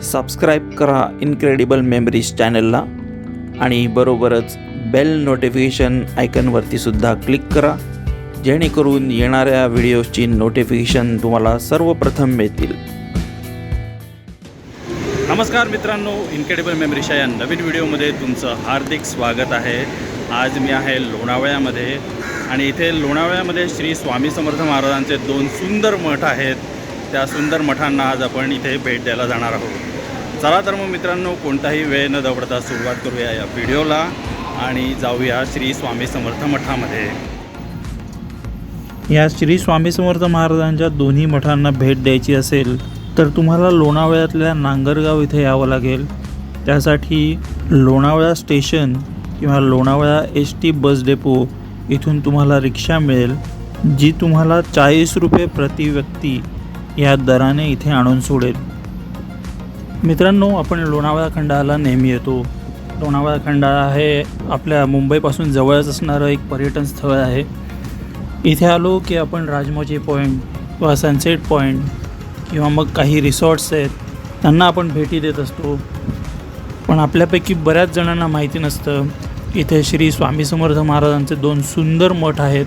Subscribe करा incredible memories चॅनलला आणि बरोबरच बेल नोटिफिकेशन आयकनवरती सुद्धा क्लिक करा. जेणेकरून येणाऱ्या व्हिडिओजची नोटिफिकेशन तुम्हाला सर्वप्रथम मिळतील. नमस्कार मित्रांनो इनक्रेडिबल मेमरीच्या या नवीन व्हिडिओमध्ये तुमचं हार्दिक स्वागत आहे. आज मी आहे लोणावळ्यामध्ये आणि इथे लोणावळ्यामध्ये श्री स्वामी समर्थ महाराजांचे दोन सुंदर मठ आहेत. त्या सुंदर मठांना आज आपण इथे भेट द्यायला जाणार आहोत. चला तर मग मित्रांनो कोणताही वेळ न दवडता सुरुवात करूया या व्हिडिओला आणि जाऊया श्री स्वामी समर्थ मठामध्ये. या श्री स्वामी समर्थ महाराजांच्या दोन्ही मठांना भेट द्यायची असेल तर तुम्हाला लोणावळ्यातल्या नांगरगाव इथे यावं लागेल. त्यासाठी लोणावळा स्टेशन किंवा Lonavala S T bus depot इथून तुम्हाला रिक्षा मिळेल जी तुम्हाला चाळीस रुपये प्रति व्यक्ती या दराने इथे आणून सोडेल. मित्रांनो आपण लोणावळा खंडाळाला नेहमी येतो. लोणावळा खंडाळा हे आपल्या मुंबईपासून जवळच असणारं एक पर्यटन स्थळ आहे. इथे आलो की आपण राजमोची पॉईंट किंवा सनसेट पॉईंट किंवा मग काही रिसॉर्ट्स आहेत त्यांना आपण भेटी देत असतो. पण आपल्यापैकी बऱ्याच जणांना माहिती नसतं इथे श्री स्वामी समर्थ महाराजांचे दोन सुंदर मठ आहेत.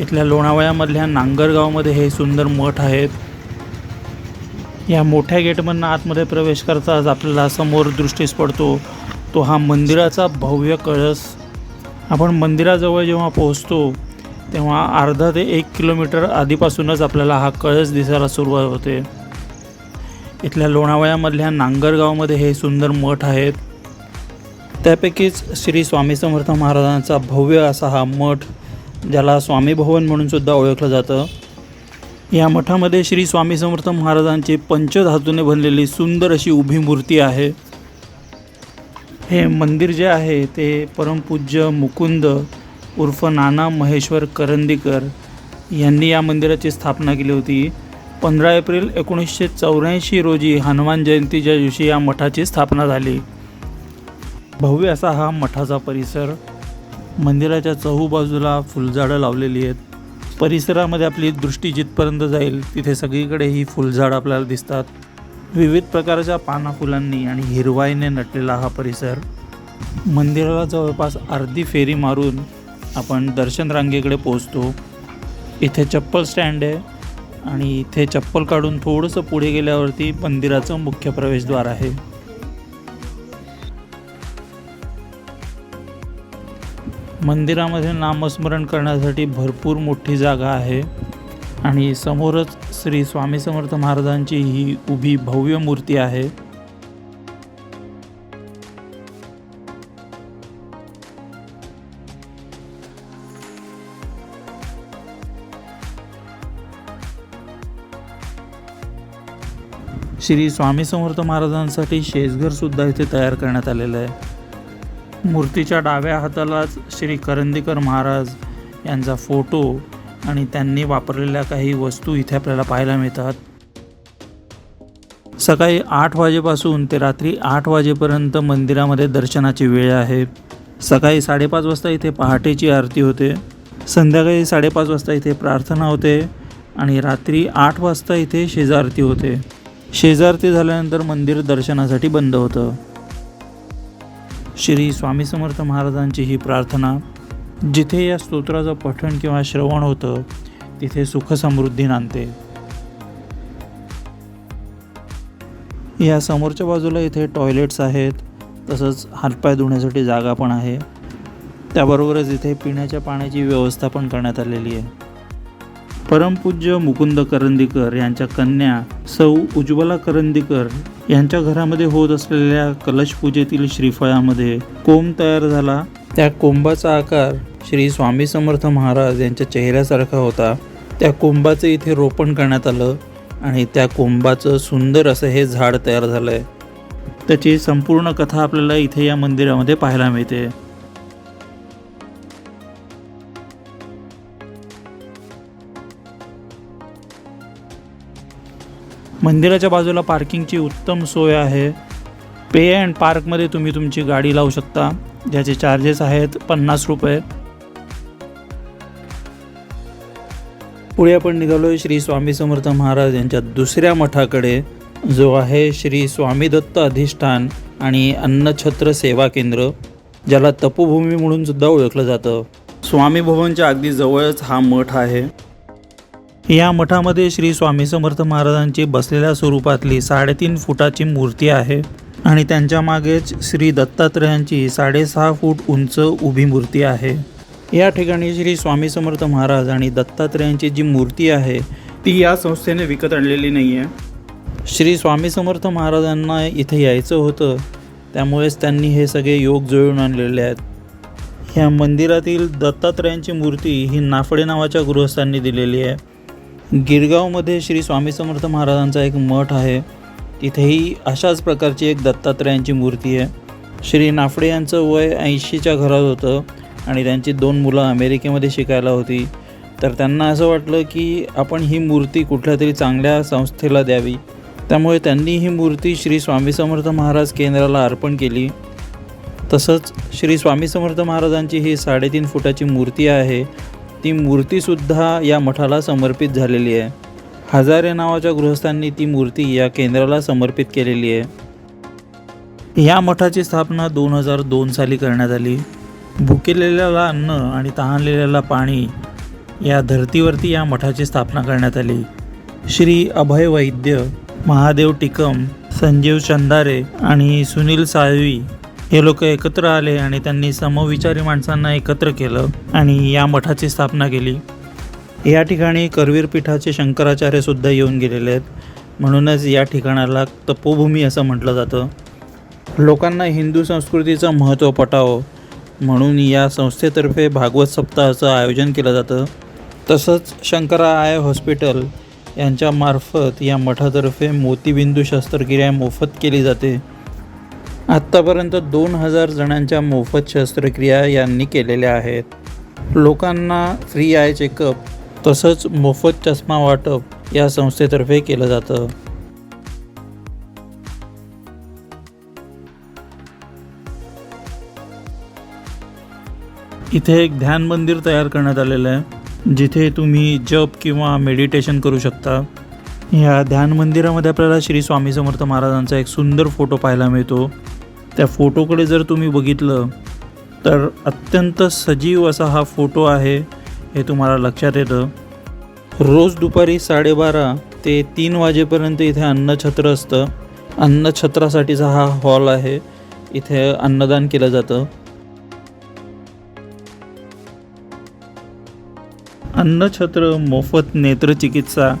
इथल्या लोणावळ्यामधल्या नांगरगावमध्ये हे सुंदर मठ आहेत. या मोठ्या गेटमधनं आतमध्ये प्रवेश करताच आपल्याला समोर दृष्टीस पडतो. तो हा मंदिराचा भव्य कळस. आपण मंदिराजवळ जेव्हा पोहोचतो तेव्हा अर्धा ते एक किलोमीटर आधीपासूनच आपल्याला हा कळस दिसायला सुरुवात होते. इथल्या लोणावळ्यामधल्या नांगरगावमध्ये हे सुंदर मठ आहेत. त्यापैकीच श्री स्वामी समर्थ महाराजांचा भव्य असा हा मठ ज्याला स्वामी भवन म्हणून सुद्धा ओळखलं जातं. या मठामध्ये श्री स्वामी समर्थ महाराजांची पंचधातूने बनलेली सुंदर अशी उभी मूर्ती आहे. हे मंदिर जे आहे ते परमपूज्य मुकुंद उर्फ नाना महेश्वर करंदीकर यांनी या मंदिराची स्थापना केली होती. पंधरा एप्रिल एकोणीसशे चौऱ्याऐंशी रोजी हनुमान जयंतीच्या दिवशी या मठाची स्थापना झाली. भव्य असा हा मठाचा परिसर मंदिराच्या चहूबाजूला फुलझाडं लावलेली आहेत. परिसरामध्ये आपली दृष्टी जिथपर्यंत जाईल तिथे सगळीकडे ही फुलझाडं आपल्याला दिसतात. विविध प्रकारच्या पाना फुलांनी आणि हिरवाईने नटलेला हा परिसर. मंदिराला जवळपास अर्धी फेरी मारून आपण दर्शन रांगेकडे पोहोचतो. इथे चप्पल स्टँड आहे आणि इथे चप्पल काढून थोडंसं पुढे गेल्यावरती मंदिराचं मुख्य प्रवेशद्वार आहे. मंदिरामध्ये नामस्मरण करण्यासाठी भरपूर मोठी जागा आहे. आणि समोरच श्री स्वामी समर्थ महाराजांची ही उभी भव्य मूर्ती आहे. श्री स्वामी समर्थ महाराजांसाठी शेजघरसुद्धा इथे तयार करण्यात आलेलं आहे. मूर्तीच्या डाव्या हातालाच श्री करंदीकर महाराज यांचा फोटो आणि त्यांनी वापरलेल्या काही वस्तू इथे आपल्याला पाहायला मिळतात. सकाळी आठ वाजेपासून ते रात्री आठ वाजेपर्यंत मंदिरामध्ये दर्शनाची वेळ आहे. सकाळी साडेपाच वाजता इथे पहाटेची आरती होते. संध्याकाळी साडेपाच वाजता इथे प्रार्थना होते आणि रात्री आठ वाजता इथे शेजारती होते. शेजारती झाल्यानंतर मंदिर दर्शनासाठी बंद होतं. श्री स्वामी समर्थ महाराजांची ही प्रार्थना जिथे या स्तोत्राचं पठण किंवा श्रवण होतं तिथे सुखसमृद्धी नांदते. या समोरच्या बाजूला इथे टॉयलेट्स आहेत तसंच हातपाय धुण्यासाठी जागा पण आहे. त्याबरोबरच इथे पिण्याच्या पाण्याची व्यवस्था पण करण्यात आलेली आहे. परमपूज्य मुकुंद करंदीकर यांच्या कन्या सौ उज्ज्वला करंदीकर यांच्या घरामध्ये होत असलेल्या कलश पूजेतील श्रीफळामध्ये कोंब तयार झाला. त्या कोंबाचा आकार श्री स्वामी समर्थ महाराज यांच्या चेहऱ्यासारखा होता. त्या कोंबाचं इथे रोपण करण्यात आलं आणि त्या कोंबाचं सुंदर असं हे झाड तयार झालं आहे त्याची संपूर्ण कथा आपल्याला इथे या मंदिरामध्ये पाहायला मिळते. मंदिराच्या बाजूला पार्किंगची उत्तम सोय आहे. पे अँड पार्कमध्ये तुम्ही तुमची गाडी लावू शकता. ज्याचे चार्जेस आहेत पन्नास रुपये. पुढे आपण निघालो आहे श्री स्वामी समर्थ महाराज यांच्या दुसऱ्या मठाकडे जो आहे श्री स्वामी दत्त अधिष्ठान आणि अन्नछत्र सेवा केंद्र ज्याला तपोभूमी म्हणून सुद्धा ओळखलं जातं. स्वामी भवनच्या अगदी जवळच हा मठ आहे. या मठामध्ये श्री स्वामी समर्थ महाराजांची बसलेल्या स्वरूपातली साडेतीन फुटाची मूर्ती आहे आणि त्यांच्या मागेच श्री दत्तात्रयांची साडेसहा फूट उंच उभी मूर्ती आहे. या ठिकाणी श्री स्वामी समर्थ महाराज आणि दत्तात्रयांची जी मूर्ती आहे ती या संस्थेने विकत आणलेली नाही आहे श्री स्वामी समर्थ महाराजांना इथे यायचं होतं त्यामुळेच त्यांनी हे सगळे योग जुळवून आणलेले आहेत. ह्या मंदिरातील दत्तात्रयांची मूर्ती ही नाफडे नावाच्या गृहस्थांनी दिलेली आहे. गिरगावमध्ये श्री स्वामी समर्थ महाराजांचा एक मठ आहे. तिथेही अशाच प्रकारची एक दत्तात्रयांची मूर्ती आहे. श्री नाफडे यांचं वय ऐंशीच्या घरात होतं आणि त्यांची दोन मुलं अमेरिकेमध्ये शिकायला होती. तर त्यांना असं वाटलं की आपण ही मूर्ती कुठल्या तरी चांगल्या संस्थेला द्यावी. त्यामुळे त्यांनी ही मूर्ती श्री स्वामी समर्थ महाराज केंद्राला अर्पण केली. तसंच श्री स्वामी समर्थ महाराजांची ही साडेतीन फुटाची मूर्ती आहे. ती मूर्तीसुद्धा या मठाला समर्पित झालेली आहे. हजारे नावाच्या गृहस्थांनी ती मूर्ती या केंद्राला समर्पित केलेली आहे. या मठाची स्थापना दोन हजार दोन साली करण्यात आली. भुकेलेल्याला अन्न आणि तहानलेल्याला पाणी या धर्तीवरती या मठाची स्थापना करण्यात आली. श्री अभय वैद्य महादेव टिकम संजीव चंदारे आणि सुनील साळवी हे लोक एकत्र आले आणि त्यांनी समविचारी माणसांना एकत्र केलं आणि या मठाची स्थापना केली. या ठिकाणी करवीर पीठाचे शंकराचार्यसुद्धा येऊन गेलेले आहेत. म्हणूनच या ठिकाणाला तपोभूमी असं म्हटलं जातं. लोकांना हिंदू संस्कृतीचं महत्त्व पटावं म्हणून या संस्थेतर्फे भागवत सप्ताहाचं आयोजन केलं जातं. तसंच शंकरा आय हॉस्पिटल यांच्यामार्फत या मठातर्फे मोतीबिंदू शस्त्रक्रिया मोफत केली जाते. आत्तापर्यंत दोन हजार जणांच्या मोफत शस्त्रक्रिया यांनी केलेल्या आहेत. लोकांना फ्री आय चेकअप तसंच मोफत चष्मा वाटप या संस्थेतर्फे केलं जातं. इथे एक ध्यान मंदिर तयार करण्यात आलेलं आहे जिथे तुम्ही जप किंवा मेडिटेशन करू शकता. या ध्यान मंदिरामध्ये आपल्याला श्री स्वामी समर्थ महाराजांचा एक सुंदर फोटो पाहायला मिळतो. त्या फोटोकडे जर तुम्ही बघितलं तर अत्यंत सजीव असा हा फोटो आहे हे तुम्हाला लक्षात येतं. रोज दुपारी साडेबारा ते तीन वाजेपर्यंत इथे अन्नछत्र असतं. अन्नछत्रासाठीचा हा हॉल आहे. इथे अन्नदान केलं जातं. अन्नछत्र मोफत नेत्रचिकित्सा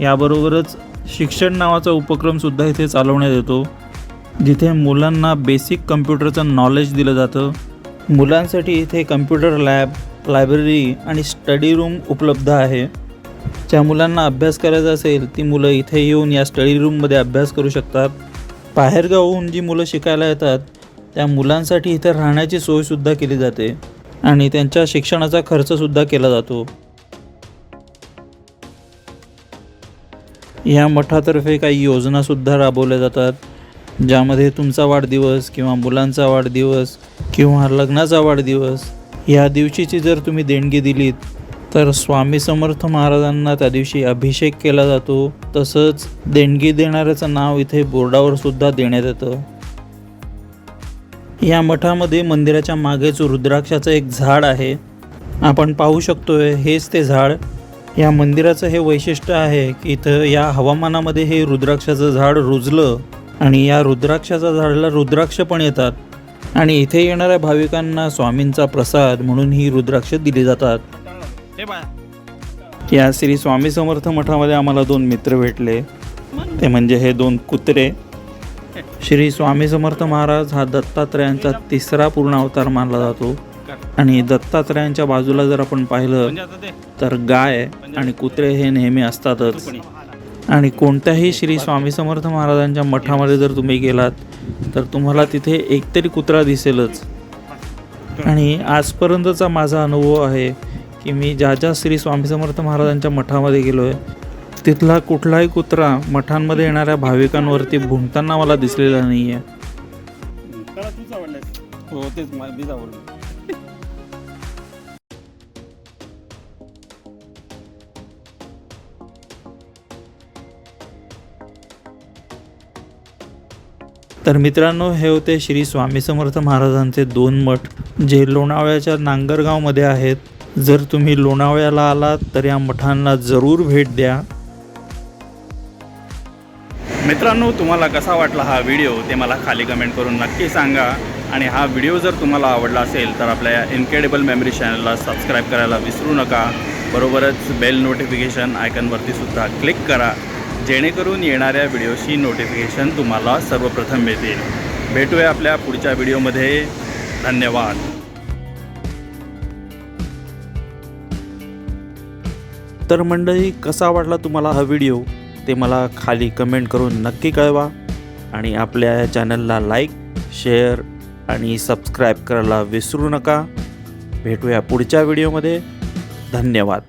याबरोबरच शिक्षण नावाचा उपक्रमसुद्धा इथे चालवण्यात येतो. जिथे मुलांना बेसिक कम्प्युटरचं नॉलेज दिलं जातं. मुलांसाठी इथे कम्प्युटर लॅब लायब्ररी आणि स्टडी रूम उपलब्ध आहे. ज्या मुलांना अभ्यास करायचा असेल ती मुलं इथे येऊन या स्टडी रूममध्ये अभ्यास करू शकतात. बाहेरगावहून जी मुलं शिकायला येतात त्या मुलांसाठी इथे राहण्याची सोयसुद्धा केली जाते आणि त्यांच्या शिक्षणाचा खर्चसुद्धा केला जातो. या मठातर्फे काही योजनासुद्धा राबवल्या जातात. ज्यामध्ये तुमचा वाढदिवस किंवा मुलांचा वाढदिवस किंवा लग्नाचा वाढदिवस या दिवशीची जर तुम्ही देणगी दिलीत तर स्वामी समर्थ महाराजांना त्या दिवशी अभिषेक केला जातो. तसंच देणगी देणाऱ्याचं नाव इथे बोर्डावर सुद्धा देण्यात येतं. या मठामध्ये मंदिराच्या मागेच रुद्राक्षाचं एक झाड आहे. आपण पाहू शकतोय हेच ते झाड. या मंदिराचं हे वैशिष्ट्य आहे की इथं या हवामानामध्ये हे रुद्राक्षाचं झाड रुजलं आणि या रुद्राक्षाच्या झाडाला रुद्राक्ष पण येतात. आणि इथे येणाऱ्या भाविकांना स्वामींचा प्रसाद म्हणून ही रुद्राक्ष दिली जातात. या श्री स्वामी समर्थ मठामध्ये आम्हाला दोन मित्र भेटले. ते म्हणजे हे दोन कुत्रे. श्री स्वामी समर्थ महाराज हा दत्तात्रयांचा तिसरा पूर्ण अवतार मानला जातो. आणि दत्तात्रयांच्या बाजूला जर आपण पाहिलं म्हणजे तर गाय आणि कुत्रे हे नेहमी असतातच. आणि कोणत्याही श्री स्वामी समर्थ महाराजांच्या मठामध्ये जर तुम्ही गेलात तर तुम्हाला तिथे एकतरी कुत्रा दिसेलच. आणि आजपर्यंतचा माझा अनुभव आहे की मी ज्या ज्या श्री स्वामी समर्थ महाराजांच्या मठामध्ये गेलो आहे तिथला कुठलाही कुत्रा मठांमध्ये येणाऱ्या भाविकांवरती भुंकताना मला दिसलेला नाही आहे हो तेच तर मित्रांनो हे होते श्री स्वामी समर्थ महाराजांचे दोन मठ जे लोणावळ्याच्या नांगरगावमध्ये आहेत. जर तुम्ही लोणावळ्याला आलात तर या मठांना जरूर भेट द्या. मित्रांनो तुम्हाला कसा वाटला हा व्हिडिओ? ते मला खाली कमेंट करून नक्की सांगा. आणि हा व्हिडिओ जर तुम्हाला आवडला असेल तर आपल्या या इनक्रेडिबल मेमरी चॅनलला सबस्क्राईब करायला विसरू नका. बरोबरच बेल नोटिफिकेशन आयकनवरती सुद्धा क्लिक करा. जेणेकरून येणाऱ्या व्हिडिओची नोटिफिकेशन तुम्हाला सर्वप्रथम मिळतील. भेटूया आपल्या पुढच्या व्हिडिओमध्ये. धन्यवाद. तर मंडळी कसा वाटला तुम्हाला हा व्हिडिओ? ते मला खाली कमेंट करून नक्की कळवा आणि आपल्या चॅनलला लाईक शेअर आणि सबस्क्राईब करायला विसरू नका. भेटूया पुढच्या व्हिडिओमध्ये. धन्यवाद.